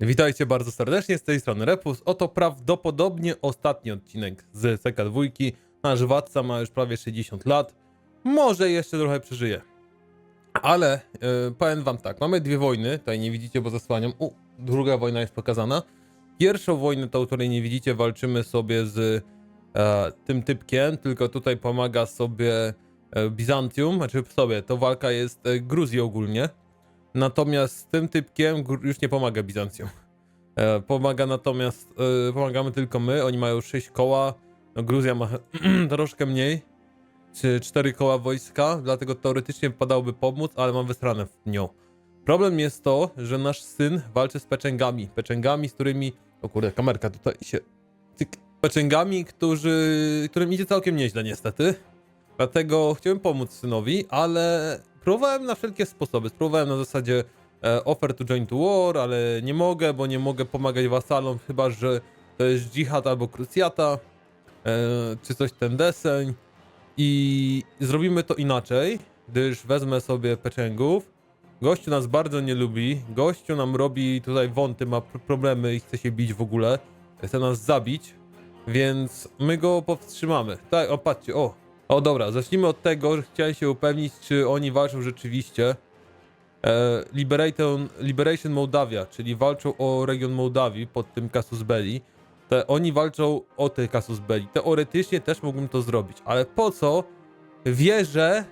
Witajcie bardzo serdecznie, z tej strony Repus. Oto prawdopodobnie ostatni odcinek z CK2. Nasz władca ma już prawie 60 lat. Może jeszcze trochę przeżyje. Ale yy, powiem wam tak, mamy dwie wojny, tutaj nie widzicie, bo zasłaniam. U, druga wojna jest pokazana. Pierwszą wojnę, tą, której nie widzicie, walczymy sobie z e, tym typkiem, tylko tutaj pomaga sobie e, Bizancjum, znaczy sobie, to walka jest e, Gruzji ogólnie. Natomiast z tym typkiem już nie pomaga Bizancjum. E, pomaga natomiast, e, pomagamy tylko my, oni mają 6 koła, no Gruzja ma troszkę mniej, czy 4 koła wojska, dlatego teoretycznie wypadałoby pomóc, ale mam wysrane w nią. Problem jest to, że nasz syn walczy z peczęgami, peczęgami, z którymi, o kurde, kamerka tutaj się, peczęgami, którzy, którym idzie całkiem nieźle niestety. Dlatego chciałem pomóc synowi, ale próbowałem na wszelkie sposoby. Spróbowałem na zasadzie e, offer to join to war, ale nie mogę, bo nie mogę pomagać wasalom, chyba że to jest dżihad albo krucjata, e, czy coś ten deseń. I zrobimy to inaczej, gdyż wezmę sobie peczęgów. Gościu nas bardzo nie lubi. Gościu nam robi tutaj wąty, ma pr- problemy i chce się bić w ogóle. Chce nas zabić, więc my go powstrzymamy. Tak, o patrzcie, o, o dobra, zacznijmy od tego, że chciałem się upewnić, czy oni walczą rzeczywiście. E, Liberation, Liberation Mołdawia, czyli walczą o region Mołdawii pod tym Casus Belli. Te, oni walczą o ten Casus Belli. Teoretycznie też mógłbym to zrobić, ale po co? Wierzę,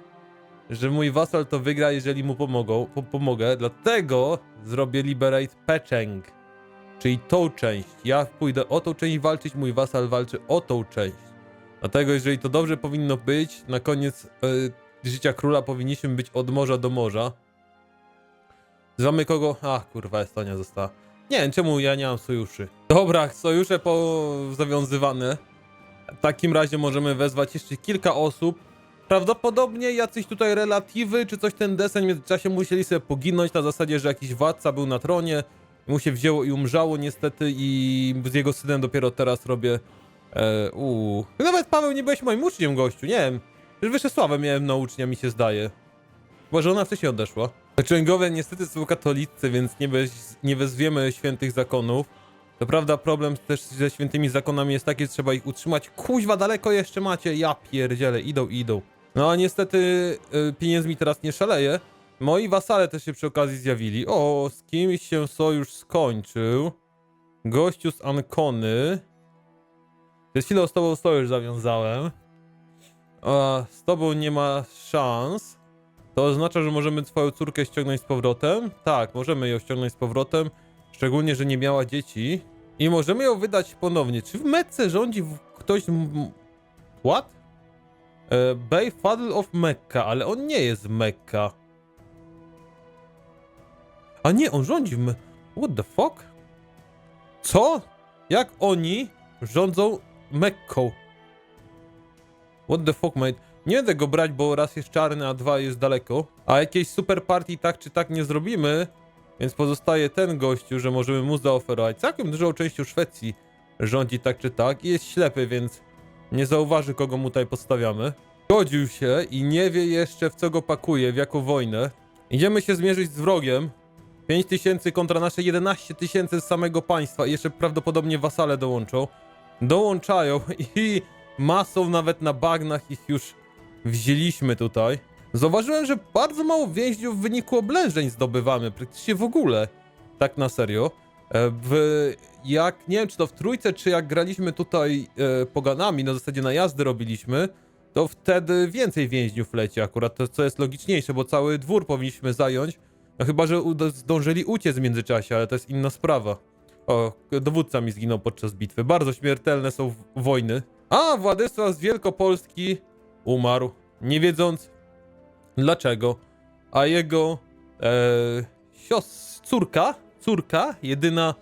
że mój wasal to wygra, jeżeli mu pomogą, po, pomogę, dlatego zrobię Liberate Peczęg, czyli tą część. Ja pójdę o tą część walczyć, mój wasal walczy o tą część. Dlatego, jeżeli to dobrze powinno być, na koniec y, życia króla powinniśmy być od morza do morza. Zwamy kogo? Ach, kurwa, Estonia została. Nie wiem, czemu ja nie mam sojuszy. Dobra, sojusze zawiązywane. W takim razie możemy wezwać jeszcze kilka osób. Prawdopodobnie jacyś tutaj relatywy, czy coś ten deseń w międzyczasie musieli sobie poginąć na zasadzie, że jakiś władca był na tronie. Mu się wzięło i umrzało niestety i z jego synem dopiero teraz robię E. Nawet Paweł nie byłeś moim uczniem, gościu, nie wiem. Już Wyszesławę miałem na ucznia, mi się zdaje. Chyba, że ona wcześniej odeszła. Częgowie niestety są katolicy, więc nie, weź, nie wezwiemy świętych zakonów. To prawda, problem też ze świętymi zakonami jest taki, że trzeba ich utrzymać. Kuźwa, daleko jeszcze macie, ja pierdzielę, idą, idą. No a niestety y, pieniędzmi teraz nie szaleje. Moi wasale też się przy okazji zjawili. O, z kimś się sojusz skończył. Gościu z Ankony. Przed chwilą z tobą sojusz zawiązałem. A z tobą nie ma szans. To oznacza, że możemy twoją córkę ściągnąć z powrotem? Tak, możemy ją ściągnąć z powrotem. Szczególnie, że nie miała dzieci. I możemy ją wydać ponownie. Czy w Mekce rządzi ktoś... What? E, Bay Fadl of Mecca, ale on nie jest Mekka. A nie, on rządzi w Me... What the fuck? Co? Jak oni rządzą Mekką? What the fuck, mate? Nie będę go brać, bo raz jest czarny, a dwa jest daleko. A jakiejś super partii tak czy tak nie zrobimy, więc pozostaje ten gościu, że możemy mu zaoferować. Całkiem dużą częścią Szwecji rządzi tak czy tak i jest ślepy, więc nie zauważy, kogo mu tutaj podstawiamy. Godził się i nie wie jeszcze, w co go pakuje, w jaką wojnę. Idziemy się zmierzyć z wrogiem. 5 tysięcy kontra nasze 11 tysięcy z samego państwa i jeszcze prawdopodobnie wasale dołączą. Dołączają i masą nawet na bagnach ich już wzięliśmy tutaj. Zauważyłem, że bardzo mało więźniów w wyniku oblężeń zdobywamy, praktycznie w ogóle. Tak na serio. E, W, jak, nie wiem czy to w trójce, czy jak graliśmy tutaj e, poganami, na zasadzie najazdy robiliśmy, to wtedy więcej więźniów leci akurat, to co jest logiczniejsze, bo cały dwór powinniśmy zająć. No chyba, że zdążyli uciec w międzyczasie, ale to jest inna sprawa. O, dowódca mi zginął podczas bitwy. Bardzo śmiertelne są wojny. A, Władysław z Wielkopolski umarł, nie wiedząc dlaczego. A jego e, sios, córka, córka, jedyna,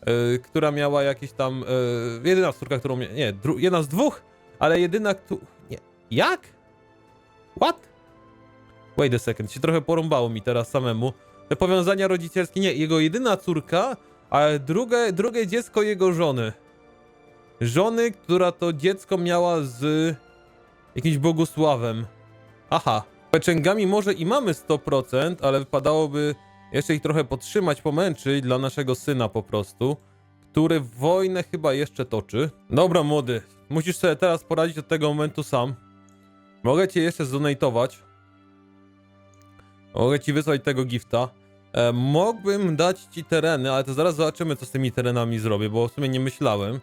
e, która miała jakieś tam, e, jedyna córka, którą nie, dru, jedna z dwóch, ale jedyna, tu, nie, jak? What? Wait a second, się trochę porąbało mi teraz samemu. Te powiązania rodzicielskie, nie, jego jedyna córka, a drugie, drugie dziecko jego żony. Żony, która to dziecko miała z jakimś Bogusławem. Aha. Peczęgami może i mamy 100%, ale wypadałoby jeszcze ich trochę podtrzymać, pomęczyć dla naszego syna po prostu, który wojnę chyba jeszcze toczy. Dobra, młody, musisz sobie teraz poradzić od tego momentu sam. Mogę cię jeszcze zdonatować. Mogę ci wysłać tego gifta. E, mógłbym dać ci tereny, ale to zaraz zobaczymy, co z tymi terenami zrobię, bo w sumie nie myślałem.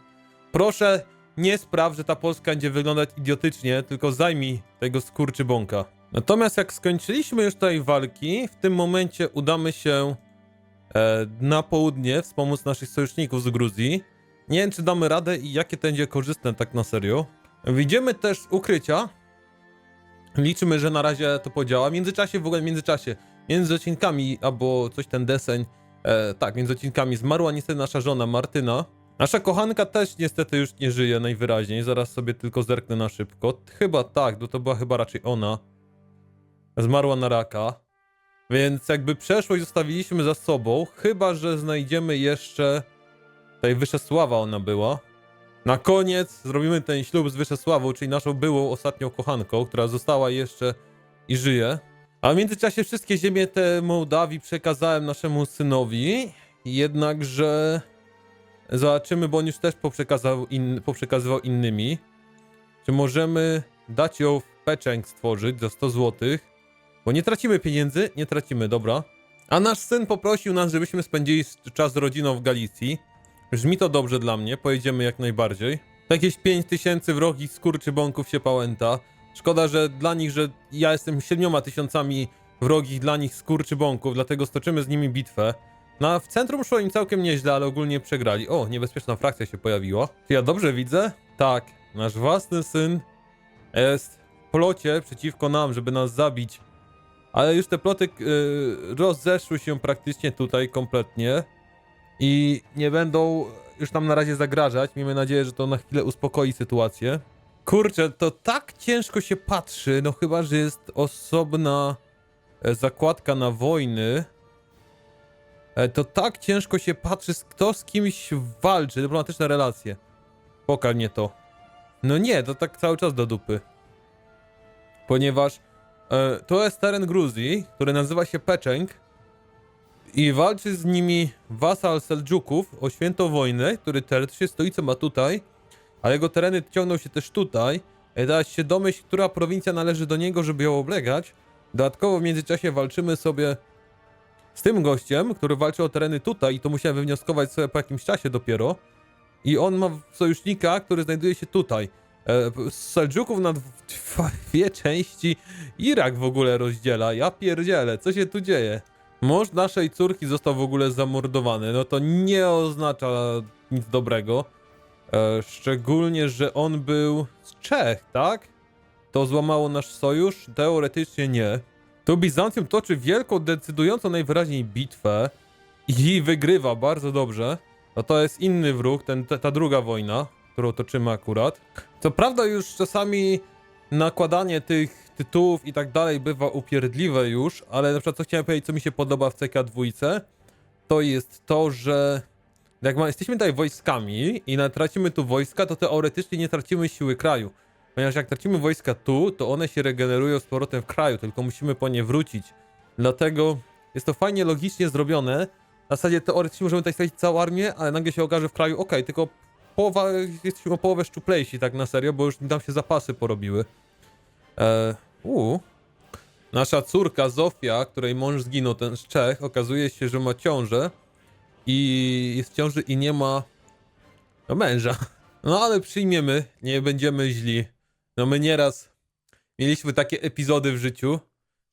Proszę, nie spraw, że ta Polska będzie wyglądać idiotycznie, tylko zajmij tego skurczybąka. Natomiast jak skończyliśmy już tutaj walki, w tym momencie udamy się e, na południe, wspomóc naszych sojuszników z Gruzji. Nie wiem, czy damy radę i jakie to będzie korzystne tak na serio. Widzimy też ukrycia. Liczymy, że na razie to podziała. W międzyczasie, w ogóle w międzyczasie, między odcinkami, albo coś ten deseń, e, tak, między odcinkami zmarła niestety nasza żona Martyna. Nasza kochanka też niestety już nie żyje najwyraźniej. Zaraz sobie tylko zerknę na szybko. Chyba tak, bo to była chyba raczej ona. Zmarła na raka. Więc jakby przeszłość zostawiliśmy za sobą, chyba że znajdziemy jeszcze. Tutaj Wyszesława ona była. Na koniec zrobimy ten ślub z Wyszesławą, czyli naszą byłą ostatnią kochanką, która została jeszcze i żyje. A w międzyczasie wszystkie ziemie te Mołdawii przekazałem naszemu synowi. Jednakże zobaczymy, bo on już też poprzekazał in, poprzekazywał innymi. Czy możemy dać ją w peczęk stworzyć za 100 złotych? Bo nie tracimy pieniędzy, nie tracimy, dobra. A nasz syn poprosił nas, żebyśmy spędzili czas z rodziną w Galicji. Brzmi to dobrze dla mnie, pojedziemy jak najbardziej. Jakieś 5000 wrogich skurczybąków się pałęta. Szkoda, że dla nich, że ja jestem siedmioma tysiącami wrogich dla nich skurczybąków, dlatego stoczymy z nimi bitwę. No, w centrum szło im całkiem nieźle, ale ogólnie przegrali. O, niebezpieczna frakcja się pojawiła. Czy ja dobrze widzę? Tak, nasz własny syn jest w plocie przeciwko nam, żeby nas zabić. Ale już te ploty yy, rozeszły się praktycznie tutaj kompletnie i nie będą już nam na razie zagrażać. Miejmy nadzieję, że to na chwilę uspokoi sytuację. Kurczę, to tak ciężko się patrzy, no chyba, że jest osobna e, zakładka na wojny. E, To tak ciężko się patrzy, kto z kimś walczy, dyplomatyczne relacje. Pokaż mnie to. No nie, to tak cały czas do dupy. Ponieważ e, to jest teren Gruzji, który nazywa się Peczęk i walczy z nimi wasal Seldżuków o świętą wojnę, który teoretycznie stolicę ma tutaj, ale jego tereny ciągną się też tutaj. E, Teraz się domyśl, która prowincja należy do niego, żeby ją oblegać. Dodatkowo w międzyczasie walczymy sobie z tym gościem, który walczy o tereny tutaj i to musiałem wywnioskować sobie po jakimś czasie dopiero. I on ma sojusznika, który znajduje się tutaj. E, Z Seldżuków na dw- dwie części Irak w ogóle rozdziela. Ja pierdzielę, co się tu dzieje? Mąż naszej córki został w ogóle zamordowany. No to nie oznacza nic dobrego. E, szczególnie, że on był z Czech, tak? To złamało nasz sojusz? Teoretycznie nie. Tu Bizancjum toczy wielką, decydującą najwyraźniej bitwę i wygrywa bardzo dobrze. No to jest inny wróg, ten, ta, ta druga wojna, którą toczymy akurat. Co prawda już czasami nakładanie tych tytułów i tak dalej bywa upierdliwe już, ale na przykład co chciałem powiedzieć, co mi się podoba w CK2, to jest to, że jak ma, jesteśmy tutaj wojskami i na, tracimy tu wojska, to teoretycznie nie tracimy siły kraju. Ponieważ jak tracimy wojska tu, to one się regenerują z powrotem w kraju, tylko musimy po nie wrócić. Dlatego jest to fajnie logicznie zrobione. W zasadzie teoretycznie możemy tutaj stracić całą armię, ale nagle się okaże w kraju, okej, tylko połowa, jesteśmy o połowę szczuplejsi tak na serio, bo już nam się zapasy porobiły. E, u. Nasza córka Zofia, której mąż zginął, ten z Czech, okazuje się, że ma ciążę i jest w ciąży i nie ma no, męża. No ale przyjmiemy, nie będziemy źli. No my nieraz mieliśmy takie epizody w życiu.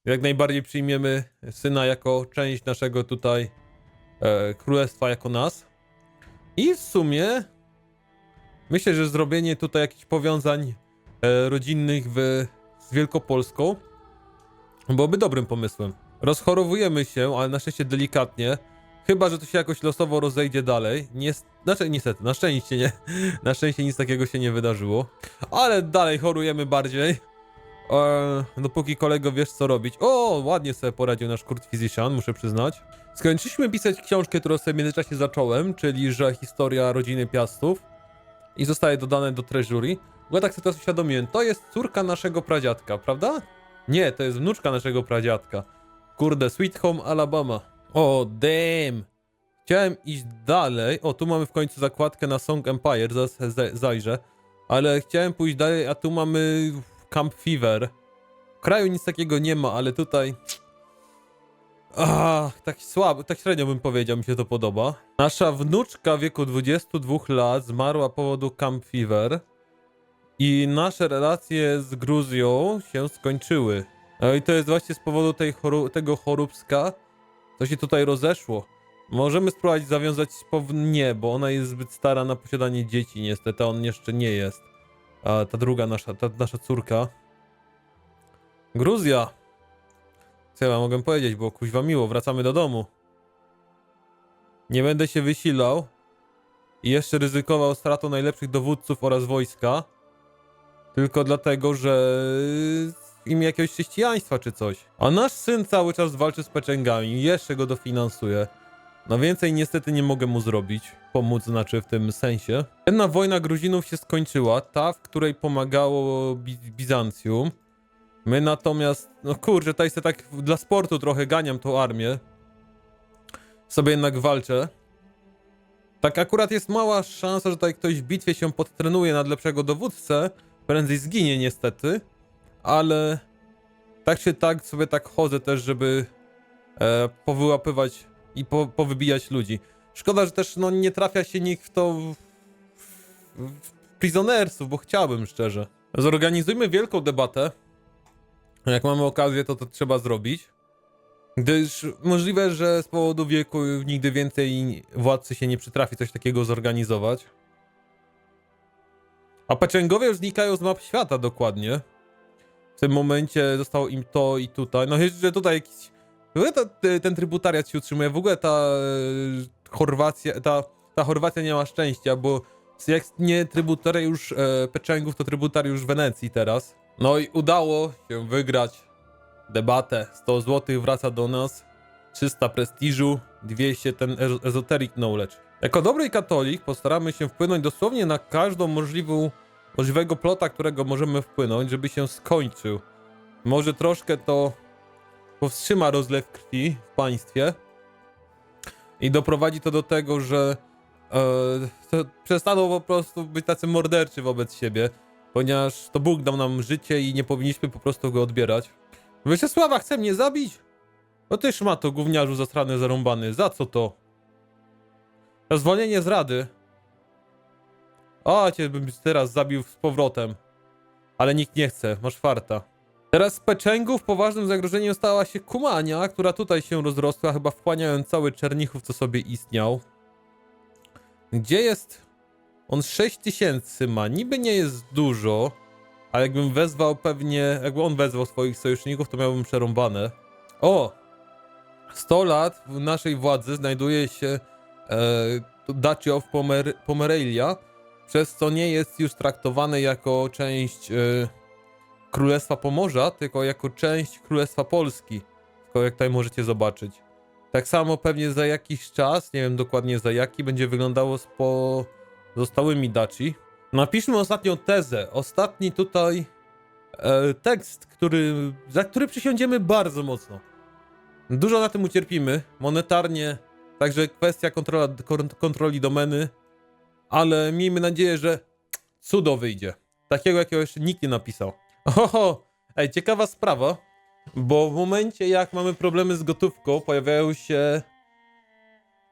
Jak najbardziej przyjmiemy syna jako część naszego tutaj e, królestwa, jako nas. I w sumie myślę, że zrobienie tutaj jakichś powiązań e, rodzinnych w, z Wielkopolską byłoby dobrym pomysłem. Rozchorowujemy się, ale na szczęście delikatnie. Chyba, że to się jakoś losowo rozejdzie dalej. Nie, znaczy, niestety, na szczęście nie. Na szczęście nic takiego się nie wydarzyło. Ale dalej chorujemy bardziej. Eee, dopóki kolego wiesz co robić. O, ładnie sobie poradził nasz Kurt Physician, muszę przyznać. Skończyliśmy pisać książkę, którą sobie w międzyczasie zacząłem, czyli że historia rodziny Piastów. I zostaje dodane do treasury. Bo tak sobie teraz uświadomiłem, to jest córka naszego pradziadka, prawda? Nie, to jest wnuczka naszego pradziadka. Kurde, Sweet Home Alabama. O, damn! Chciałem iść dalej. O, tu mamy w końcu zakładkę na Song Empire, zaraz za- zajrzę. Ale chciałem pójść dalej, a tu mamy Camp Fever. W kraju nic takiego nie ma, ale tutaj... Ach, tak słabo, tak średnio bym powiedział, mi się to podoba. Nasza wnuczka w wieku 22 lat zmarła powodu Camp Fever. I nasze relacje z Gruzją się skończyły. No i to jest właśnie z powodu tej tego choróbska, co się tutaj rozeszło. Możemy spróbować zawiązać. Nie, bo ona jest zbyt stara na posiadanie dzieci, niestety, on jeszcze nie jest. A ta druga nasza, ta nasza córka. Gruzja! Co ja mogę powiedzieć, bo kuźwa miło, wracamy do domu. Nie będę się wysilał i jeszcze ryzykował stratą najlepszych dowódców oraz wojska. Tylko dlatego, że imię jakiegoś chrześcijaństwa czy coś. A nasz syn cały czas walczy z peczęgami, jeszcze go dofinansuje. No więcej niestety nie mogę mu zrobić. Pomóc znaczy w tym sensie. Jedna wojna Gruzinów się skończyła, ta, w której pomagało Bi Bizancjum. My natomiast, no kurczę, tutaj tak dla sportu trochę ganiam tą armię. Sobie jednak walczę. Tak akurat jest mała szansa, że tutaj ktoś w bitwie się podtrenuje nad lepszego dowódcę. Prędzej zginie niestety. Ale tak czy tak sobie tak chodzę też, żeby e, powyłapywać i po, powybijać ludzi. Szkoda, że też no, nie trafia się nikt w to w, w prisonersów, bo chciałbym szczerze. Zorganizujmy wielką debatę. Jak mamy okazję, to to trzeba zrobić. Gdyż możliwe, że z powodu wieku nigdy więcej władcy się nie przytrafi coś takiego zorganizować. A peczęgowie już znikają z map świata dokładnie. W tym momencie zostało im to i tutaj. No jeszcze tutaj jakiś... W ogóle ta, te- ten trybutariat się utrzymuje. W ogóle ta e, Chorwacja, ta, ta Chorwacja nie ma szczęścia, bo jak nie trybutariusz e, Peczęgów, to trybutariusz Wenecji teraz. No i udało się wygrać debatę. 100 zł wraca do nas, 300 prestiżu, 200 ten ez- esoteric knowledge. Jako dobry katolik postaramy się wpłynąć dosłownie na każdą możliwą, możliwego plota, którego możemy wpłynąć, żeby się skończył. Może troszkę to powstrzyma rozlew krwi w państwie i doprowadzi to do tego, że e, to przestaną po prostu być tacy morderczy wobec siebie, ponieważ to Bóg dał nam życie i nie powinniśmy po prostu go odbierać. Wyszesława chce mnie zabić? No ty szmato, gówniarzu zastrany, zarąbany. Za co to? Zwolnienie z rady. O, cię bym teraz zabił z powrotem. Ale nikt nie chce, masz farta. Teraz z Peczęgów poważnym zagrożeniem stała się Kumania, która tutaj się rozrosła, chyba wchłaniając cały Czernichów, co sobie istniał. Gdzie jest... On 6 tysięcy ma, niby nie jest dużo, ale jakbym wezwał pewnie, jakby on wezwał swoich sojuszników, to miałbym przerąbane. O! 100 lat w naszej władzy znajduje się e, Duchy of Pomer Pomerelia, przez co nie jest już traktowany jako część e, Królestwa Pomorza, tylko jako część Królestwa Polski. Tylko jak tutaj możecie zobaczyć. Tak samo pewnie za jakiś czas, nie wiem dokładnie za jaki, będzie wyglądało z pozostałymi Duchy. Napiszmy ostatnią tezę. Ostatni tutaj e, tekst, który, za który przysiądziemy bardzo mocno. Dużo na tym ucierpimy, monetarnie, także kwestia kontrola, kon- kontroli domeny, ale miejmy nadzieję, że cudo wyjdzie. Takiego, jakiego jeszcze nikt nie napisał. Oho, ej, ciekawa sprawa, bo w momencie, jak mamy problemy z gotówką, pojawiają się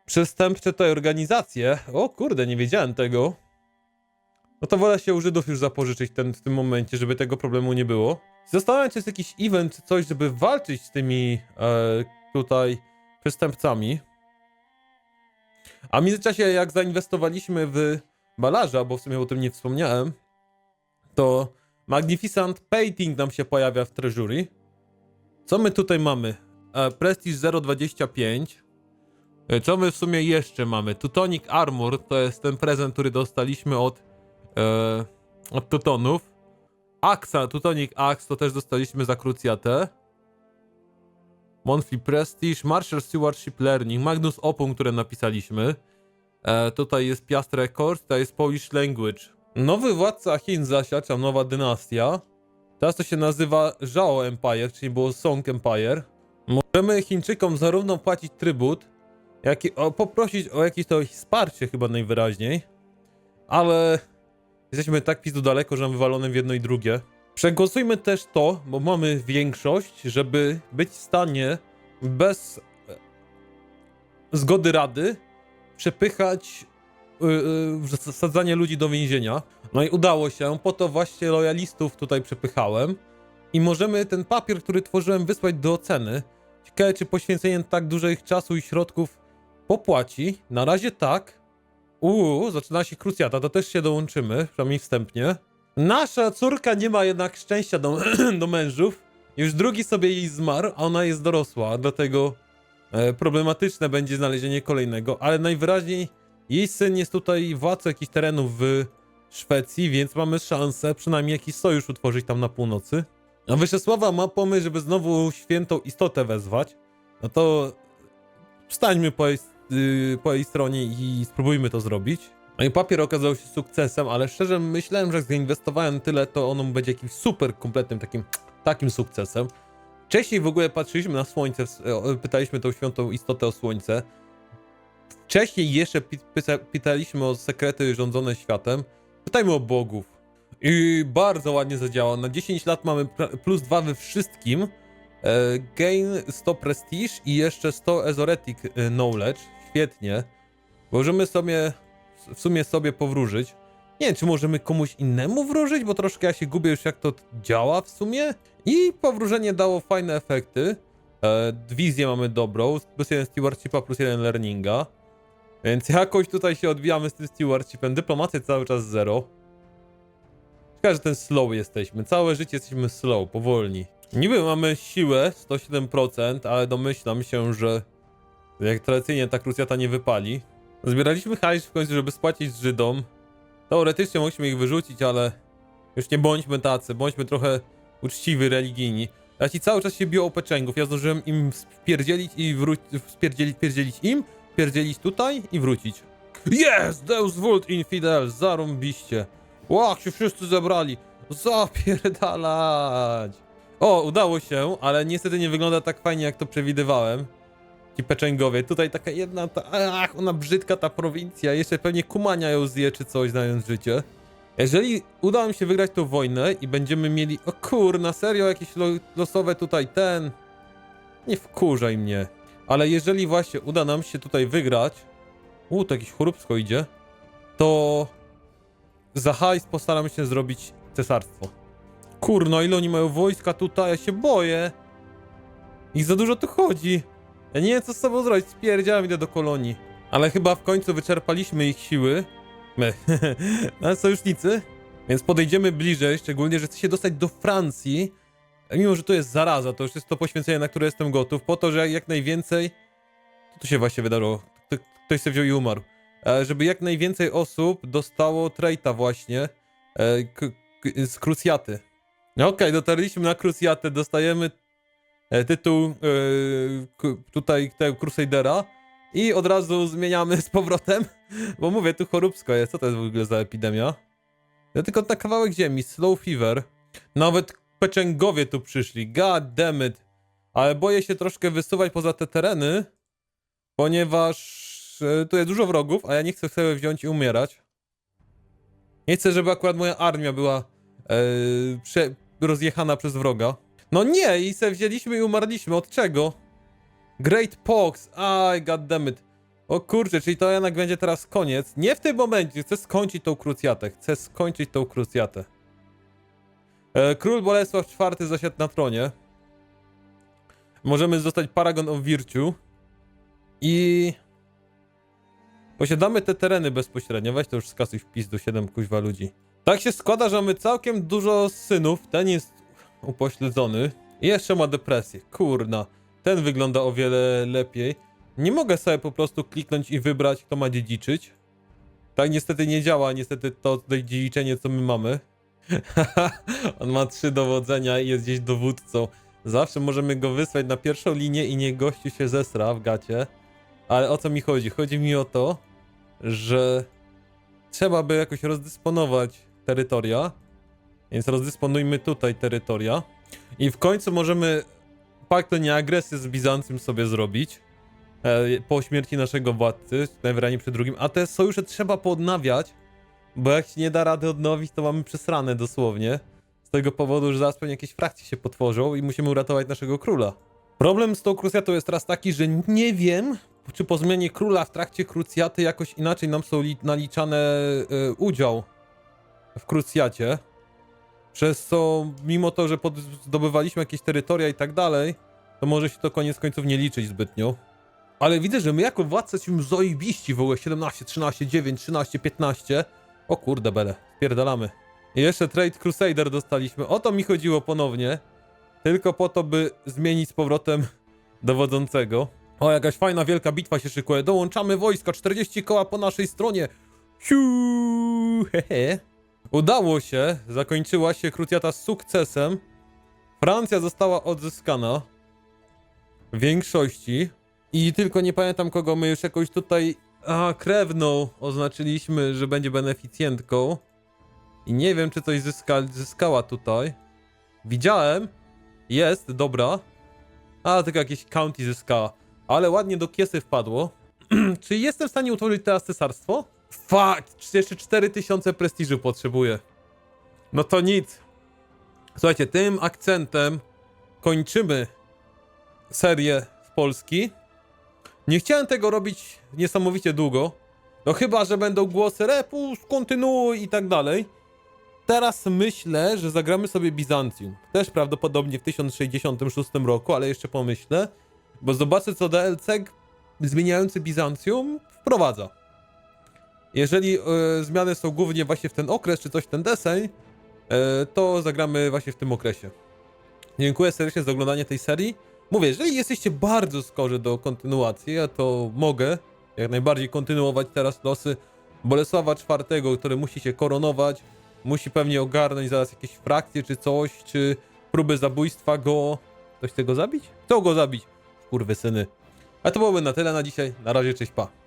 przestępcze te organizacje. O kurde, nie wiedziałem tego. No to wolę się u Żydów już zapożyczyć ten, w tym momencie, żeby tego problemu nie było. Zastanawiam się, czy jest jakiś event, coś, żeby walczyć z tymi e, tutaj przestępcami. A w międzyczasie, jak zainwestowaliśmy w malarza, bo w sumie o tym nie wspomniałem, to Magnificent Painting nam się pojawia w Treasury. Co my tutaj mamy? E, Prestige 025. E, Co my w sumie jeszcze mamy? Teutonic Armor to jest ten prezent, który dostaliśmy od, e, od Teutonów. Axa, Teutonic Axe to też dostaliśmy za Cruciatę. Monthly Prestige, Marshall Stewardship Learning, Magnus Opum, które napisaliśmy. E, tutaj jest Piast Record, tutaj jest Polish Language. Nowy władca Chin zasiacza, nowa dynastia. Teraz to się nazywa Zhao Empire, czyli było Song Empire. Możemy Chińczykom zarówno płacić trybut, jak i o, poprosić o jakieś to wsparcie chyba najwyraźniej, ale jesteśmy tak pizdu daleko, że mam wywalone w jedno i drugie. Przegłosujmy też to, bo mamy większość, żeby być w stanie bez e, zgody Rady przepychać yy, wsadzanie ludzi do więzienia. No i udało się, po to właśnie lojalistów tutaj przepychałem. I możemy ten papier, który tworzyłem, wysłać do oceny. Ciekawe, czy poświęcenie tak dużych czasu i środków popłaci. Na razie tak. Uuu, zaczyna się krucjata, to też się dołączymy, przynajmniej wstępnie. Nasza córka nie ma jednak szczęścia do, do mężów. Już drugi sobie jej zmarł, a ona jest dorosła, dlatego e, problematyczne będzie znalezienie kolejnego, ale najwyraźniej jej syn jest tutaj władcą jakichś terenów w Szwecji, więc mamy szansę przynajmniej jakiś sojusz utworzyć tam na północy. A Wyszesława ma pomysł, żeby znowu świętą istotę wezwać. No to wstańmy po jej, yy, po jej stronie i spróbujmy to zrobić. No i papier okazał się sukcesem, ale szczerze myślałem, że jak zainwestowałem tyle, to ono będzie jakimś super kompletnym takim, takim sukcesem. Wcześniej w ogóle patrzyliśmy na słońce, pytaliśmy tą świętą istotę o słońce. Wcześniej jeszcze pytaliśmy o sekrety rządzone światem. Pytajmy o bogów. I bardzo ładnie zadziała. Na 10 lat mamy plus 2 we wszystkim. E, gain 100 prestige i jeszcze 100 esoretic e, knowledge. Świetnie. Możemy sobie w sumie sobie powróżyć. Nie wiem, czy możemy komuś innemu wróżyć, bo troszkę ja się gubię już jak to działa w sumie. I powróżenie dało fajne efekty. E, wizję mamy dobrą, plus jeden stewardshipa, plus jeden learninga. Więc jakoś tutaj się odbijamy z tym stewardshipem. Dyplomację cały czas zero. Szkoda, że ten slow jesteśmy. Całe życie jesteśmy slow, powolni. Niby mamy siłę 107%, ale domyślam się, że jak tradycyjnie ta krucjata nie wypali. Zbieraliśmy hajs w końcu, żeby spłacić Żydom. Teoretycznie mogliśmy ich wyrzucić, ale już nie bądźmy tacy, bądźmy trochę uczciwi, religijni. Ja ci cały czas się biją o peczęgów, ja zdążyłem im spierdzielić i wrócić, spierdzielić, pierdzielić im, pierdzielić tutaj i wrócić. Jest! Deus Vult Infidel, zarąbiście. Łach, się wszyscy zebrali. Zapierdalać. O, udało się, ale niestety nie wygląda tak fajnie, jak to przewidywałem. Ci peczęgowie. Tutaj taka jedna, ta, ach, ona brzydka ta prowincja. Jeszcze pewnie Kumania ją zje czy coś, znając życie. Jeżeli uda nam się wygrać tą wojnę i będziemy mieli... O kurna, serio, jakieś lo, losowe tutaj ten... Nie wkurzaj mnie. Ale jeżeli właśnie uda nam się tutaj wygrać... U, to jakiś choróbsko idzie. To... Za hajs postaramy się zrobić cesarstwo. Kurno, ile oni mają wojska tutaj, ja się boję. Ich za dużo tu chodzi. Ja nie wiem, co z sobą zrobić, spierdziałem, idę do kolonii. Ale chyba w końcu wyczerpaliśmy ich siły. My, ale sojusznicy. Więc podejdziemy bliżej, szczególnie, że chcę się dostać do Francji. Mimo, że to jest zaraza, to już jest to poświęcenie, na które jestem gotów, po to, że jak, najwięcej... Co tu się właśnie wydarzyło? Kto- Ktoś sobie wziął i umarł. E, żeby jak najwięcej osób dostało trejta właśnie e, z krucjaty. No Okej, dotarliśmy na krucjatę, dostajemy tytuł e, tutaj tego Crusadera i od razu zmieniamy z powrotem, bo mówię, tu choróbsko jest. Co to jest w ogóle za epidemia? Ja tylko na kawałek ziemi, slow fever. Nawet peczęgowie tu przyszli, god damn it. Ale boję się troszkę wysuwać poza te tereny, ponieważ e, tu jest dużo wrogów, a ja nie chcę sobie wziąć i umierać. Nie chcę, żeby akurat moja armia była e, prze, rozjechana przez wroga. No nie, i se wzięliśmy i umarliśmy. Od czego? Great Pox. Aj, goddammit. O kurczę, czyli to jednak będzie teraz koniec. Nie w tym momencie. Chcę skończyć tą krucjatę. Chcę skończyć tą krucjatę. E, Król Bolesław IV zasiadł na tronie. Możemy zostać Paragon of Virtue. I... Posiadamy te tereny bezpośrednio. Weź to już skasuj wpis do 7 kuźwa ludzi. Tak się składa, że mamy całkiem dużo synów. Ten jest upośledzony. I jeszcze ma depresję. Kurna. Ten wygląda o wiele lepiej. Nie mogę sobie po prostu kliknąć i wybrać, kto ma dziedziczyć. Tak niestety nie działa, niestety to dziedziczenie, co my mamy. On ma trzy dowodzenia i jest gdzieś dowódcą. Zawsze możemy go wysłać na pierwszą linię i niech gościu się zesra w gacie. Ale o co mi chodzi? Chodzi mi o to, że trzeba by jakoś rozdysponować terytoria. Więc rozdysponujmy tutaj terytoria. I w końcu możemy fakto nie agresję z Bizancjum sobie zrobić e, po śmierci naszego władcy, najwyraźniej przy drugim, a te sojusze trzeba poodnawiać, bo jak się nie da rady odnowić, to mamy przesrane dosłownie. Z tego powodu, że zaraz pewnie jakieś frakcje się potworzą i musimy uratować naszego króla. Problem z tą krucjatą jest teraz taki, że nie wiem, czy po zmianie króla w trakcie krucjaty jakoś inaczej nam są li- naliczane e, udział w krucjacie. Przez co, mimo to, że zdobywaliśmy jakieś terytoria i tak dalej, to może się to koniec końców nie liczyć zbytnio. Ale widzę, że my jako władcy jesteśmy zajebiści w ogóle 17, 13, 9, 13, 15. O kurde bele, spierdalamy. I jeszcze Trade Crusader dostaliśmy. O to mi chodziło ponownie. Tylko po to, by zmienić z powrotem dowodzącego. O, jakaś fajna wielka bitwa się szykuje. Dołączamy wojska, 40 koła po naszej stronie. Hiu, hehe. Udało się, zakończyła się krucjata z sukcesem. Francja została odzyskana w większości. I tylko nie pamiętam kogo my już jakoś tutaj a, krewną oznaczyliśmy, że będzie beneficjentką. I nie wiem, czy coś zyska, zyskała tutaj. Widziałem. Jest, dobra. A, tylko jakieś county zyskała. Ale ładnie do kiesy wpadło. czy jestem w stanie utworzyć teraz cesarstwo? Fakt! Jeszcze 4000 prestiżu potrzebuję. No to nic. Słuchajcie, tym akcentem kończymy serię z Polski. Nie chciałem tego robić niesamowicie długo. No chyba, że będą głosy repus, kontynuuj i tak dalej. Teraz myślę, że zagramy sobie Bizancjum. Też prawdopodobnie w 1066 roku, ale jeszcze pomyślę. Bo zobaczę, co DLC zmieniający Bizancjum wprowadza. Jeżeli e, zmiany są głównie właśnie w ten okres, czy coś w ten deseń, e, to zagramy właśnie w tym okresie. Dziękuję serdecznie za oglądanie tej serii. Mówię, jeżeli jesteście bardzo skorzy do kontynuacji, ja to mogę jak najbardziej kontynuować teraz losy Bolesława IV, który musi się koronować, musi pewnie ogarnąć zaraz jakieś frakcje czy coś, czy próby zabójstwa go. Ktoś chce go zabić? Kto go zabić? Kurwy syny. A to byłoby na tyle na dzisiaj. Na razie, cześć, pa.